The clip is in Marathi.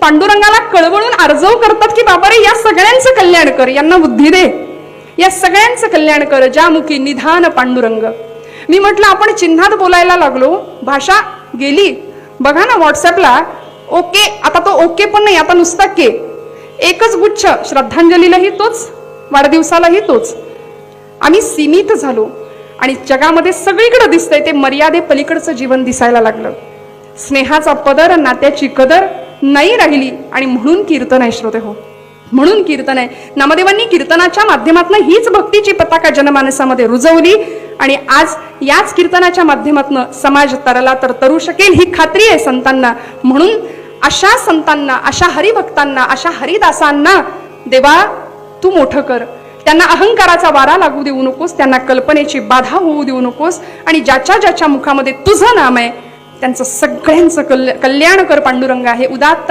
पांडुरंगाला कळवळून अर्जव करतात की बाबा रे या सगळ्यांचं कल्याण कर यांना बुद्धी दे. या सगळ्यांचं कल्याण कर ज्यामुखी निधान पांडुरंग. मी म्हटलं आपण चिन्हात बोलायला लागलो. भाषा गेली. बघा ना व्हॉट्सअपला. ओके आता तो ओके पण नाही आता नुसता के एकच गुच्छ श्रद्धांजलीलाही तोच वाढदिवसालाही तोच. आम्ही सीमित झालो. आणि जगामध्ये सगळीकडे दिसतंय ते मर्यादे पलीकडचं जीवन दिसायला लागलं. स्नेहाचा पदर नात्याची कदर नाही राहिली आणि म्हणून कीर्तन आहे श्रोते हो. म्हणून कीर्तन आहे. नामदेवांनी कीर्तनाच्या माध्यमातून हीच भक्तीची पताका जनमानसामध्ये रुजवली आणि आज याच कीर्तनाच्या माध्यमातून समाज तरला तर तरू शकेल ही खात्री आहे संतांना. म्हणून अशा संतांना अशा हरिभक्तांना अशा हरिदासांना देवा तू मोठं कर. त्यांना अहंकाराचा वारा लागू देऊ नकोस त्यांना कल्पनेची बाधा होऊ देऊ नकोस आणि ज्याच्या ज्याच्या मुखामध्ये तुझं नाम आहे त्यांचं सगळ्यांचं कल कल्याणकर पांडुरंग आहे उदात्त